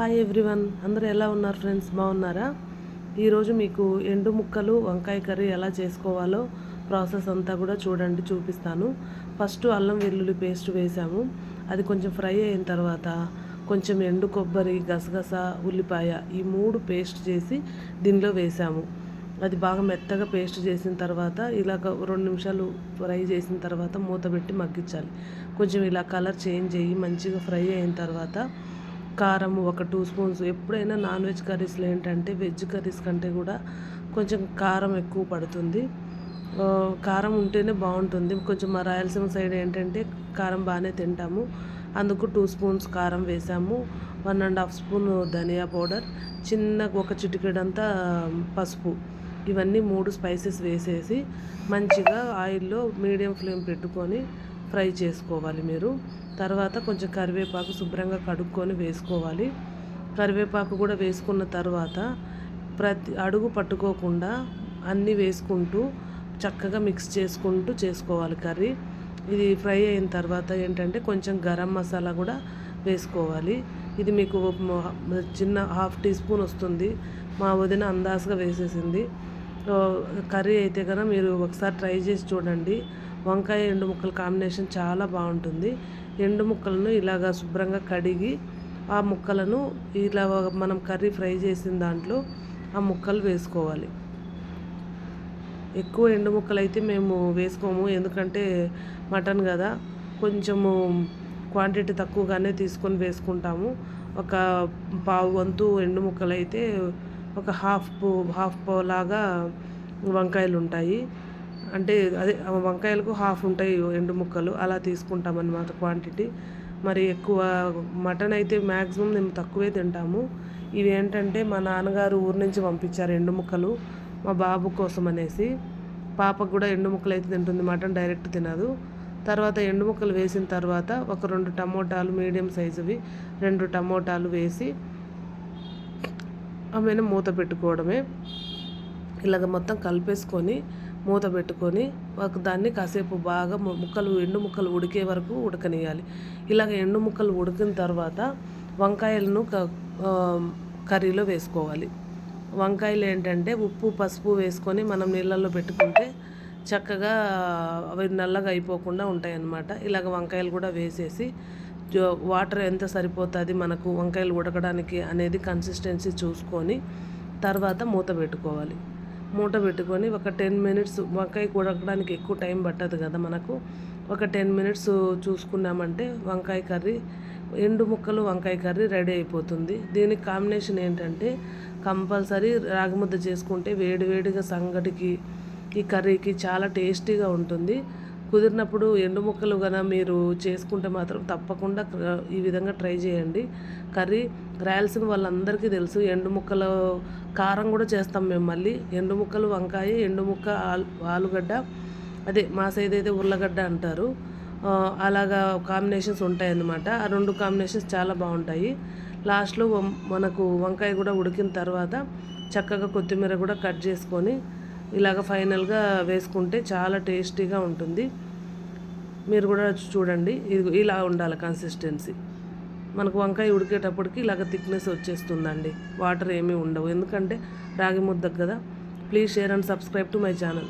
Hi everyone. అందరూ ఎలా ఉన్నారు ఫ్రెండ్స్? బాగున్నారా? ఈరోజు మీకు ఎండు ముక్కలు వంకాయ కర్రీ ఎలా చేసుకోవాలో ప్రాసెస్ అంతా కూడా చూడండి చూపిస్తాను. ఫస్ట్ అల్లం వెల్లుల్లి పేస్ట్ వేసాము. అది కొంచెం ఫ్రై అయిన తర్వాత కొంచెం ఎండు కొబ్బరి గసగస ఉల్లిపాయ ఈ మూడు పేస్ట్ చేసి దీనిలో వేసాము. అది బాగా మెత్తగా పేస్ట్ చేసిన తర్వాత ఇలాగ రెండు నిమిషాలు ఫ్రై చేసిన తర్వాత మూత పెట్టి మగ్గించాలి. కొంచెం ఇలా కలర్ చేంజ్ అయ్యి మంచిగా ఫ్రై అయిన తర్వాత కారం ఒక టూ స్పూన్స్. ఎప్పుడైనా నాన్ వెజ్ కర్రీస్లో ఏంటంటే వెజ్ కర్రీస్ కంటే కూడా కొంచెం కారం ఎక్కువ పడుతుంది. కారం ఉంటేనే బాగుంటుంది. కొంచెం మా రాయలసీమ సైడ్ ఏంటంటే కారం బాగానే తింటాము. అందుకు టూ స్పూన్స్ కారం వేసాము. వన్ అండ్ హాఫ్ స్పూన్ ధనియా పౌడర్ చిన్న ఒక చిటికెడంతా పసుపు. ఇవన్నీ మూడు స్పైసెస్ వేసేసి మంచిగా ఆయిల్లో మీడియం ఫ్లేమ్ పెట్టుకొని ఫ్రై చేసుకోవాలి మీరు. తర్వాత కొంచెం కరివేపాకు శుభ్రంగా కడుక్కొని వేసుకోవాలి. కరివేపాకు కూడా వేసుకున్న తర్వాత ప్రతి అడుగు పట్టుకోకుండా అన్నీ వేసుకుంటూ చక్కగా మిక్స్ చేసుకుంటూ చేసుకోవాలి కర్రీ. ఇది ఫ్రై అయిన తర్వాత ఏంటంటే కొంచెం గరం మసాలా కూడా వేసుకోవాలి. ఇది మీకు చిన్న హాఫ్ టీ స్పూన్ వస్తుంది. మా వదిన అందాజుగా వేసేసింది. కర్రీ అయితే కనుక మీరు ఒకసారి ట్రై చేసి చూడండి. వంకాయ ఎండు ముక్కల కాంబినేషన్ చాలా బాగుంటుంది. ఎండు ముక్కలను ఇలాగ శుభ్రంగా కడిగి ఆ ముక్కలను ఇలా మనం కర్రీ ఫ్రై చేసిన దాంట్లో ఆ ముక్కలు వేసుకోవాలి. ఎక్కువ ఎండు ముక్కలు అయితే మేము వేసుకోము. ఎందుకంటే మటన్ కదా కొంచెము క్వాంటిటీ తక్కువగానే తీసుకొని వేసుకుంటాము. ఒక పావు వంతు ఎండు ముక్కలు అయితే ఒక హాఫ్ హాఫ్ లాగా వంకాయలు ఉంటాయి అంటే అదే వంకాయలకు హాఫ్ ఉంటాయి ఎండు ముక్కలు అలా తీసుకుంటాం అన్నమాట క్వాంటిటీ. మరి ఎక్కువ మటన్ అయితే మ్యాక్సిమం మేము తక్కువే తింటాము. ఇవి ఏంటంటే మా నాన్నగారు ఊరు నుంచి పంపించారు ఎండు ముక్కలు మా బాబు కోసం అనేసి. పాపకు కూడా ఎండు ముక్కలు అయితే తింటుంది మటన్ డైరెక్ట్ తినదు. తర్వాత ఎండు ముక్కలు వేసిన తర్వాత ఒక రెండు టమోటాలు మీడియం సైజువి రెండు టమోటాలు వేసి ఆమెను మూత పెట్టుకోవడమే. ఇలాగ మొత్తం కలిపేసుకొని మూత పెట్టుకొని ఒక దాన్ని కాసేపు బాగా ముక్కలు ఎండు ముక్కలు ఉడికే వరకు ఉడకనియాలి ఇలాగ ఎండు ముక్కలు ఉడికిన తర్వాత వంకాయలను కర్రీలో వేసుకోవాలి. వంకాయలు ఏంటంటే ఉప్పు పసుపు వేసుకొని మనం నీళ్ళల్లో పెట్టుకుంటే చక్కగా అవి నల్లగా అయిపోకుండా ఉంటాయి అన్నమాట ఇలాగ వంకాయలు కూడా వేసేసి వాటర్ ఎంత సరిపోతుంది మనకు వంకాయలు ఉడకడానికి అనేది కన్సిస్టెన్సీ చూసుకొని తర్వాత మూత పెట్టుకోవాలి. మూట పెట్టుకొని ఒక టెన్ మినిట్స్ వంకాయ ఉడకడానికి ఎక్కువ టైం పట్టదు కదా మనకు. ఒక టెన్ మినిట్స్ చూసుకున్నామంటే వంకాయ కర్రీ ఎండు ముక్కలు వంకాయ కర్రీ రెడీ అయిపోతుంది. దీనికి కాంబినేషన్ ఏంటంటే కంపల్సరీ రాగి ముద్ద చేసుకుంటే వేడివేడిగా సంగటికి ఈ కర్రీకి చాలా టేస్టీగా ఉంటుంది. కుదిరినప్పుడు ఎండు ముక్కలు కనుక మీరు చేసుకుంటే మాత్రం తప్పకుండా ఈ విధంగా ట్రై చేయండి. కర్రీ రాయలసీమ వాళ్ళందరికీ తెలుసు ఎండు ముక్కలు కారం కూడా చేస్తాం మేము మళ్ళీ. ఎండు ముక్కలు వంకాయ ఎండు ముక్క ఆలు ఆలుగడ్డ అదే మా సైడ్ అయితే ఉర్లగడ్డ అంటారు. అలాగా కాంబినేషన్స్ ఉంటాయి అన్నమాట ఆ రెండు కాంబినేషన్స్ చాలా బాగుంటాయి. లాస్ట్లో మనకు వంకాయ కూడా ఉడికిన తర్వాత చక్కగా కొత్తిమీర కూడా కట్ చేసుకొని ఇలాగ ఫైనల్గా వేసుకుంటే చాలా టేస్టీగా ఉంటుంది. మీరు కూడా చూడండి. ఇది ఇలా ఉండాలి కన్సిస్టెన్సీ మనకు వంకాయ ఉడికేటప్పటికి ఇలాగ థిక్నెస్ వచ్చేస్తుందండి. వాటర్ ఏమీ ఉండవు. ఎందుకంటే రాగి ముద్దకు కదా. Please share and subscribe to my channel